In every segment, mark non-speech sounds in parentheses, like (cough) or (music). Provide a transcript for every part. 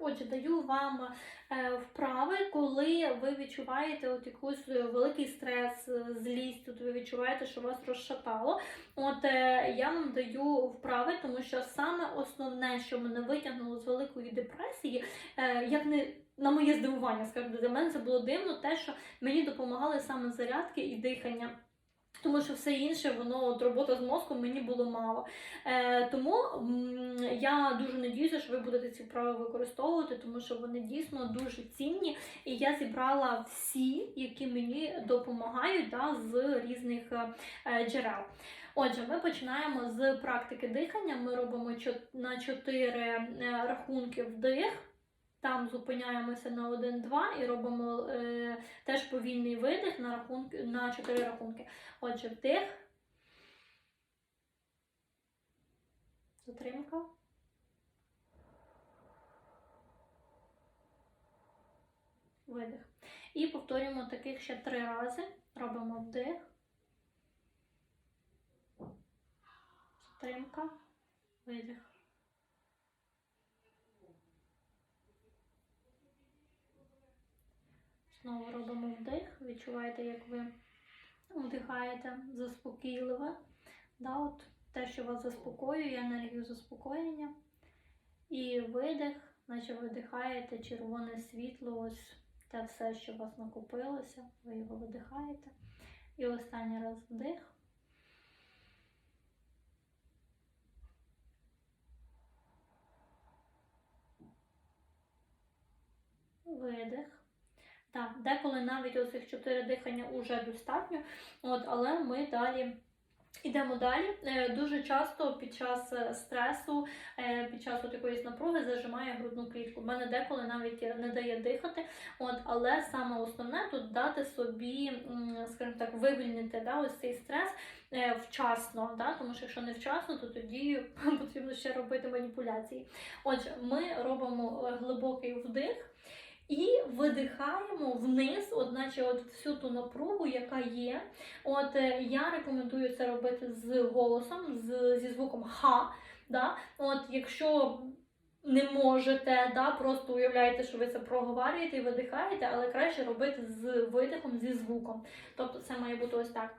отже, даю вам е, вправи, коли ви відчуваєте от якийсь великий стрес, е, злість, от ви відчуваєте, що вас розшатало. От е, я вам даю вправи, тому що саме основне, що мене витягнуло з великої депресії, е, як не на моє здивування, скажімо, для мене це було дивно, те, що мені допомагали саме зарядки і дихання. Тому що все інше, воно от робота з мозком мені було мало. Е, тому я дуже надіюся, що ви будете ці вправи використовувати, тому що вони дійсно дуже цінні. І я зібрала всі, які мені допомагають да, з різних е, джерел. Отже, ми починаємо з практики дихання. Ми робимо на 4 рахунки вдих. Там зупиняємося на 1-2 і робимо е, теж повільний видих на рахунки на 4 рахунки. Отже, вдих. Затримка. Видих. І повторюємо таких ще три рази. Робимо вдих. Затримка. Видих. Знову робимо вдих. Відчуваєте, як ви вдихаєте заспокійливе. Да, от те, що вас заспокоює, енергію заспокоєння. І видих, наче видихаєте червоне світло, ось те все, що у вас накопилося, ви його видихаєте. І останній раз вдих. Видих. Так, деколи навіть оцих чотири дихання вже достатньо, от, але ми далі йдемо далі. Е, Дуже часто під час е, стресу, е, під час якоїсь напруги зажимає грудну клітку. У мене деколи навіть не дає дихати. От, але саме основне тут дати собі, скажімо так, вивільнити да, ось цей стрес вчасно, да, тому що якщо не вчасно, то тоді (laughs) потрібно ще робити маніпуляції. Отже, ми робимо глибокий вдих. І видихаємо вниз, от наче от всю ту напругу, яка є. От е, я рекомендую це робити з голосом, з, зі звуком ха. Да? От якщо не можете, да, просто уявляєте, що ви це проговорюєте і видихаєте, але краще робити з видихом, зі звуком. Тобто це має бути ось так.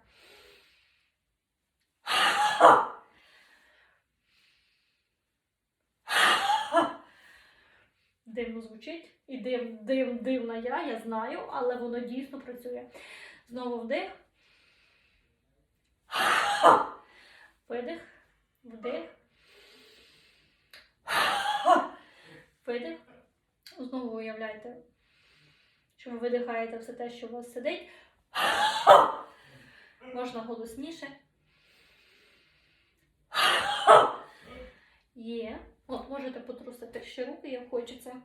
Дивно звучить. І див, див, дивна я, я знаю, але воно дійсно працює. Знову вдих. Видих. Вдих. Видих. Знову уявляйте, що ви видихаєте все те, що у вас сидить. Можна голосніше. Є. От, можете потрусити ще руки, як хочеться.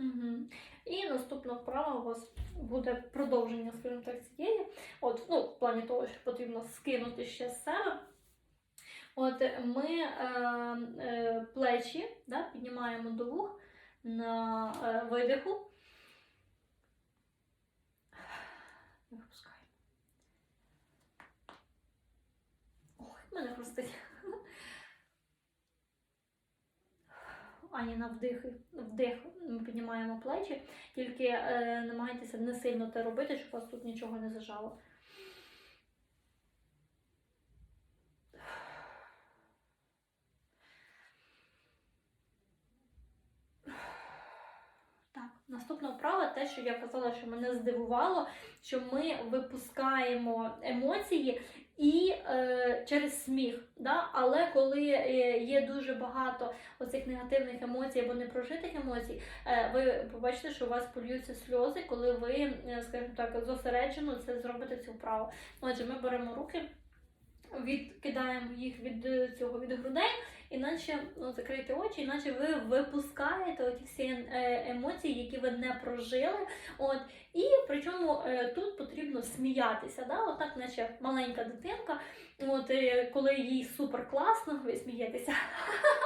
Угу. І наступна вправа у вас буде продовження, скажімо так, цієї. От, ну, в плані того, що потрібно скинути ще з себе. От ми е, е, плечі да, піднімаємо до вух на е, видиху. І випускаємо. Ой, мене хрустить. Ані на вдих, вдих ми піднімаємо плечі, тільки е, намагайтеся не сильно це робити, щоб вас тут нічого не зажало. Так, наступна вправа, те, що я казала, що мене здивувало, що ми випускаємо емоції і е, через сміх. Да? Але коли е, є дуже багато оцих негативних емоцій або непрожитих емоцій, е, ви побачите, що у вас полюються сльози, коли ви, е, скажімо так, зосереджено це зробите цю вправу. Отже, ми беремо руки, відкидаємо їх від е, цього від грудей. Іначе ну, закрийте очі, іначе ви випускаєте оті всі е, емоції, які ви не прожили. От, і причому е, тут потрібно сміятися, да? Отак, наче маленька дитинка, от, е, коли їй супер класно, ви смієтеся. (laughs)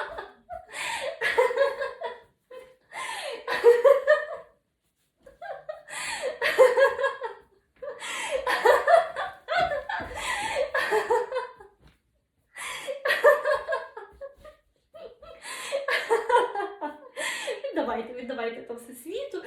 віддавайте, віддавайте то все світу.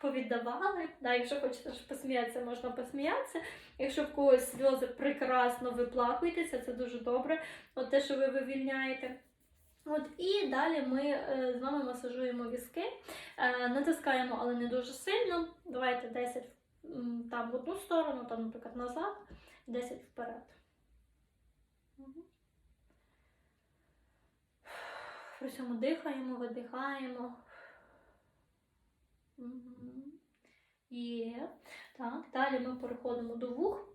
Повіддавали. Да, якщо хочете посміятися, можна посміятися. Якщо в когось сльози прекрасно виплакуєтеся, це дуже добре. От те, що ви вивільняєте. От і далі ми е, з вами масажуємо візки, е, натискаємо, але не дуже сильно. Давайте 10 там в одну сторону, там, наприклад, назад, 10 вперед. Мгм. При цьому дихаємо, видихаємо. Мгм. Є. Так, далі ми переходимо до вух.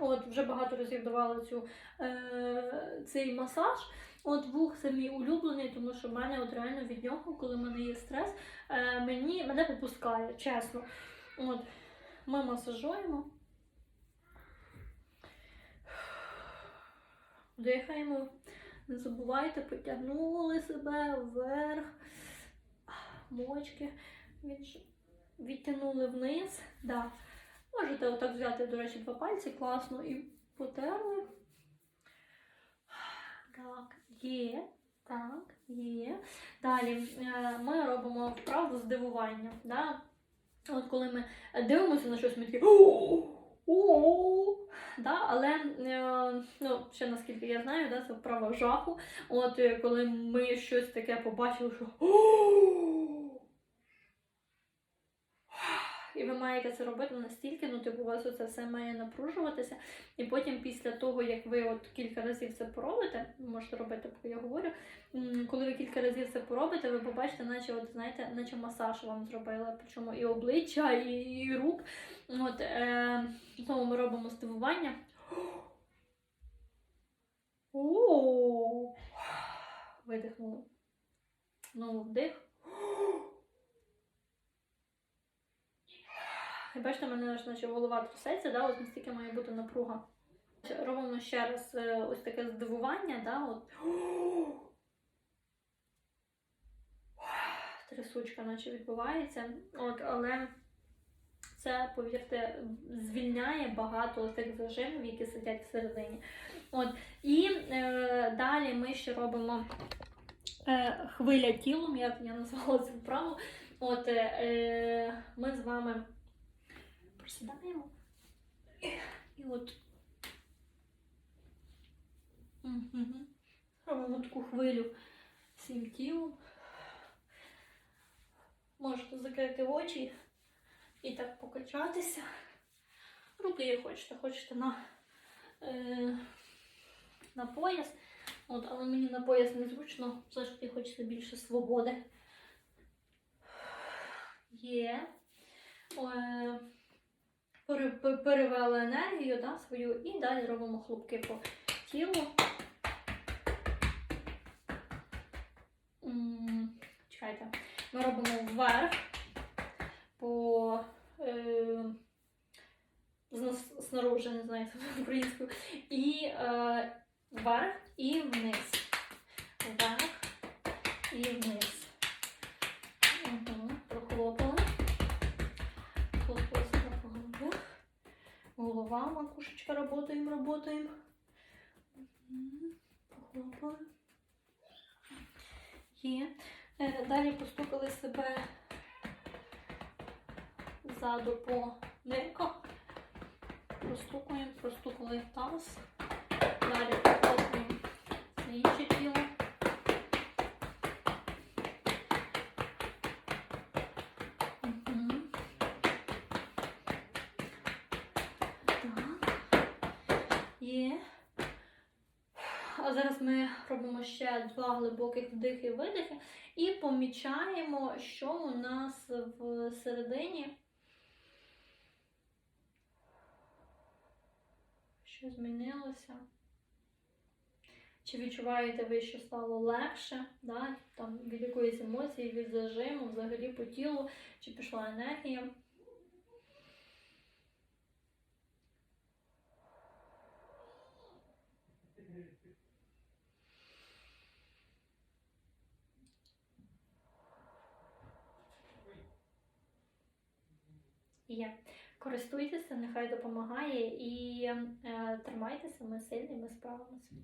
От, вже багато разів давала цю, е, цей масаж. От вух це мій улюблений, тому що в мене от реально від нього, коли в мене є стрес, е, мені, мене попускає, чесно. От, ми масажуємо. Дихаємо. Не забувайте, потягнули себе вверх. Мочки від... відтягнули вниз. Да. Можете отак взяти, до речі, два пальці класно і потерли. Так, є. Так, є. Далі е, ми робимо вправу здивування. Да? От коли ми дивимося на щось, ми такі Да? Але е, ну, ще наскільки я знаю, да, це вправа жаху. От е, коли ми щось таке побачили, що! І ви маєте це робити настільки, ну типу у вас оце все має напружуватися. І потім, після того, як ви от кілька разів це поробите, можете робити, поки я говорю. Коли ви кілька разів це поробите, ви побачите, наче от знаєте, наче масаж вам зробили, причому і обличчя, і, і рук. От е, знову ми робимо здивування. (gasps) Видихнули. Знову вдих. І бачите, мене аж наче голова трясеться, да? от настільки має бути напруга. Робимо ще раз е, ось таке здивування, да? от. (gasps) трясучка наче відбувається. От, але це, повірте, звільняє багато тих зажимів, які сидять всередині. От. І е, далі ми ще робимо е, хвиля тілом, як я назвала цю вправу. От, е, е, ми з вами присідаємо. І от робимо таку хвилю всім тілом. Можете закрити очі і так покачатися. Руки як хочете, хочете на, е, на пояс. От, але мені на пояс незручно, завжди хочеться більше свободи. Є. Е, перевели енергію да, свою і далі робимо хлопки по тілу. Чекайте. Ми робимо вверх по е, снаружи, не знаю, (laughs) українською, і е, вверх і вниз. Вверх і вниз. Голова, макушечка, работаємо. Мгм. Похлопали. Є. Е, Далі постукали себе ззаду по нирках. Простукуємо, простукали таз. Далі проходимо інше тіло. Мгм. Так. Є. А зараз ми робимо ще два глибоких вдихи і видихи і помічаємо, що у нас всередині. Що змінилося? Чи відчуваєте ви, що стало легше, да? там, від якоїсь емоції, від зажиму, взагалі по тілу, чи пішла енергія? Є. Користуйтеся, нехай допомагає і е, тримайтеся, ми сильні, ми справимося.